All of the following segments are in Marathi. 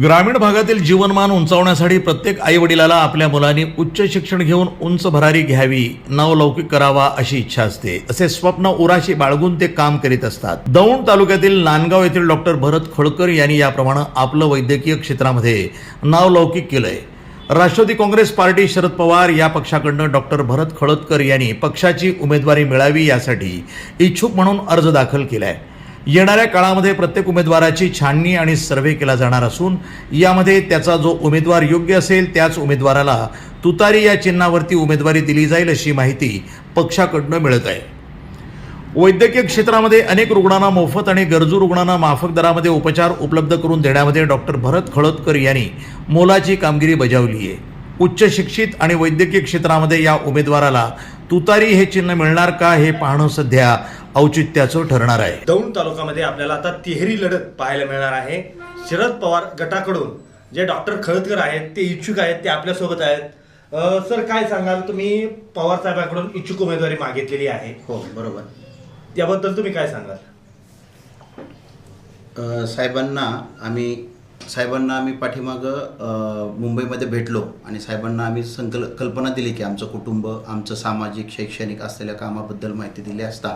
ग्रामीण भागातील जीवनमान उंचावण्यासाठी प्रत्येक आईवडिलाला आपल्या मुलांनी उच्च शिक्षण घेऊन उंच भरारी घ्यावी नावलौकिक करावा अशी इच्छा असते. असे स्वप्न उराशी बाळगून ते काम करीत असतात. दौंड तालुक्यातील नांदगाव येथील डॉक्टर भरत खळकर यांनी याप्रमाणे आपलं वैद्यकीय क्षेत्रामध्ये नावलौकिक केलंय. राष्ट्रवादी काँग्रेस पार्टी शरद पवार या पक्षाकडनं डॉक्टर भरत खळदकर यांनी पक्षाची उमेदवारी मिळावी यासाठी इच्छुक म्हणून अर्ज दाखल केलाय. येणाऱ्या काळामध्ये प्रत्येक उमेदवाराची छाननी आणि सर्व्हे केला जाणार असून यामध्ये त्याचा जो उमेदवार योग्य असेल त्याच उमेदवाराला तुतारी या चिन्हावरती उमेदवारी दिली जाईल अशी माहिती पक्षाकडनं मिळत आहे. वैद्यकीय क्षेत्रामध्ये अनेक रुग्णांना मोफत आणि गरजू रुग्णांना माफक दरामध्ये उपचार उपलब्ध करून देण्यामध्ये डॉक्टर भरत खळदकर यांनी मोलाची कामगिरी बजावली आहे. उच्च शिक्षित आणि वैद्यकीय क्षेत्रामध्ये या उमेदवाराला तुतारी हे चिन्ह मिळणार का हे पाहणं सध्या औचित्याचं ठरणार आहे. दौंड तालुक्यामध्ये आपल्याला आता तिहेरी लढत पाहायला मिळणार आहे. शरद पवार गटाकडून जे डॉक्टर खळदकर आहेत ते इच्छुक आहेत ते आपल्यासोबत आहेत. अ, सर काय सांगाल? तुम्ही पवार साहेबांकडून इच्छुक उमेदवारी मागितलेली आहे. हो बरोबर. त्याबद्दल तुम्ही काय सांगाल? अ, साहेबांना आम्ही साहेबांना आम्ही पाठीमागं अ, मुंबईमध्ये भेटलो आणि साहेबांना आम्ही संकल कल्पना दिली की आमचं कुटुंब आमचं सामाजिक शैक्षणिक असलेल्या कामाबद्दल माहिती दिली असता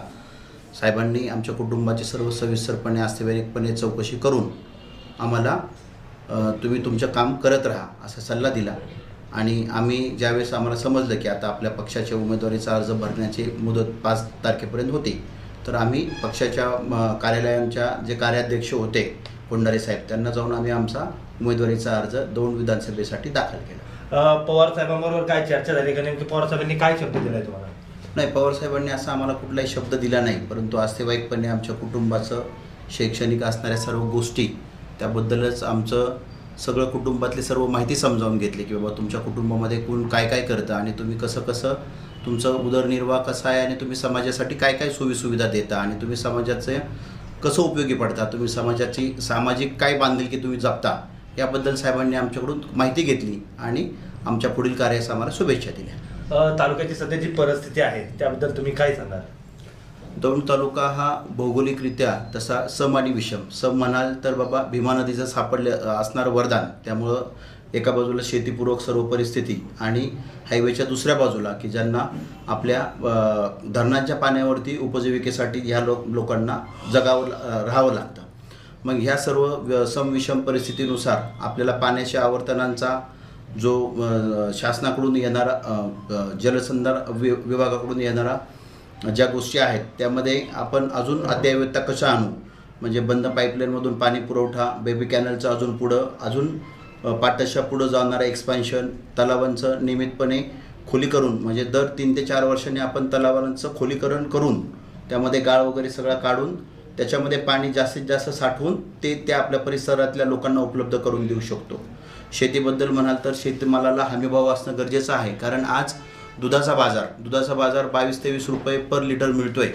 साहेबांनी आमच्या कुटुंबाची सर्व सविस्तरपणे आस्थेवाईकपणे चौकशी करून आम्हाला तुम्ही तुमचं काम करत राहा असा सल्ला दिला. आणि आम्ही ज्यावेळेस आम्हाला समजलं की आता आपल्या पक्षाच्या उमेदवारीचा अर्ज भरण्याची मुदत पाच तारखेपर्यंत होती तर आम्ही पक्षाच्या कार्यालयांच्या जे कार्याध्यक्ष होते कोंडारे साहेब त्यांना जाऊन आम्ही आमचा उमेदवारीचा अर्ज दोन विधानसभेसाठी दाखल केला. पवार साहेबांबरोबर काय चर्चा झाली का? नेमकी पवार साहेबांनी काय शब्द दिलाय तुम्हाला? नाही पवार साहेबांनी असा आम्हाला कुठलाही शब्द दिला नाही परंतु आस्थेवाईकपणे आमच्या कुटुंबाचं शैक्षणिक असणाऱ्या सर्व गोष्टी त्याबद्दलच आमचं सगळं कुटुंबातली सर्व माहिती समजावून घेतली की बाबा तुमच्या कुटुंबामध्ये कोण काय काय करतं आणि तुम्ही कसं कसं तुमचं उदरनिर्वाह कसा आहे आणि तुम्ही समाजासाठी काय काय सोयीसुविधा देता आणि तुम्ही समाजाचे कसं उपयोगी पडता तुम्ही समाजाची सामाजिक काय बांधिलकी तुम्ही जपता याबद्दल साहेबांनी आमच्याकडून माहिती घेतली आणि आमच्या पुढील कार्यास आम्हाला शुभेच्छा दिल्या. तालुक्याची सध्याची परिस्थिती आहे त्याबद्दल तुम्ही काय सांगाल? दौंड तालुका हा भौगोलिकरित्या तसा सम आणि विषम. सम म्हणाल तर बाबा भीमा नदीचं सापडले असणारं वरदान. त्यामुळं एका बाजूला शेतीपूरक सर्व परिस्थिती आणि हायवेच्या दुसऱ्या बाजूला की ज्यांना आपल्या धरणांच्या पाण्यावरती उपजीविकेसाठी ह्या लोक लोकांना जगावं राहावं लागतं. मग ह्या सर्व व्य- सम विषम परिस्थितीनुसार आपल्याला पाण्याच्या आवर्तनांचा जो शासनाकडून येणारा जलसंधार वि विभागाकडून येणारा ज्या गोष्टी आहेत त्यामध्ये आपण अजून अद्ययावता कशा आणू? म्हणजे बंद पाईपलाईनमधून पाणी पुरवठा बेबी कॅनलचं अजून पुढं अजून अ, पुढं जाणारं एक्सपान्शन तलावांचं नियमितपणे खोलीकरण म्हणजे दर तीन ते चार वर्षांनी आपण तलावांचं खोलीकरण करून त्यामध्ये गाळ वगैरे सगळं काढून त्याच्यामध्ये पाणी जास्तीत जास्त साठवून ते त्या आपल्या परिसरातल्या लोकांना उपलब्ध करून देऊ शकतो. शेतीबद्दल म्हणाल तर शेतमालाला हमीभाव असणं गरजेचं आहे. कारण आज दुधाचा बाजार दुधाचा बाजार बावीस ते वीस रुपये पर लिटर मिळतोय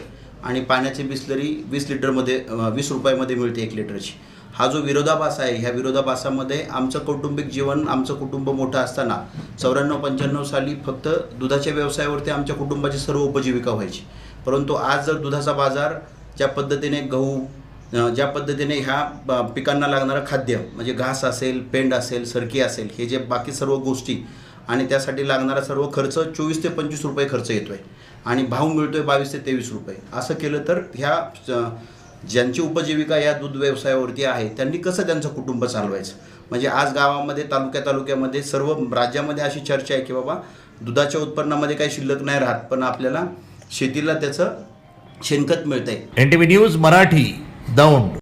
आणि पाण्याची बिस्लरी वीस लिटरमध्ये वीस रुपयामध्ये मिळते एक लिटरची. हा जो विरोधाभास आहे ह्या विरोधाभासामध्ये आमचं कौटुंबिक जीवन आमचं कुटुंब मोठं असताना चौऱ्याण्णव पंच्याण्णव साली फक्त दुधाच्या व्यवसायावरती आमच्या कुटुंबाची सर्व उपजीविका व्हायची. परंतु आज जर दुधाचा बाजार ज्या पद्धतीने गहू ज्या पद्धतीने ह्या पिकांना लागणारं खाद्य म्हणजे घास असेल पेंड असेल सरकी असेल हे जे बाकी सर्व गोष्टी आणि त्यासाठी लागणारा सर्व खर्च चोवीस ते पंचवीस रुपये खर्च येतोय. आणि भाव मिळतोय बावीस ते तेवीस रुपये. असं केलं तर ह्या ज्यांची उपजीविका या दूध व्यवसायावरती आहे त्यांनी कसं त्यांचं कुटुंब चालवायचं? म्हणजे आज गावामध्ये तालुक्या तालुक्यामध्ये सर्व राज्यामध्ये अशी चर्चा आहे की बाबा दुधाच्या उत्पन्नामध्ये काही शिल्लक नाही राहत पण आपल्याला शेतीला त्याचं शेणखत मिळतंय. N T V news Marathi. Daund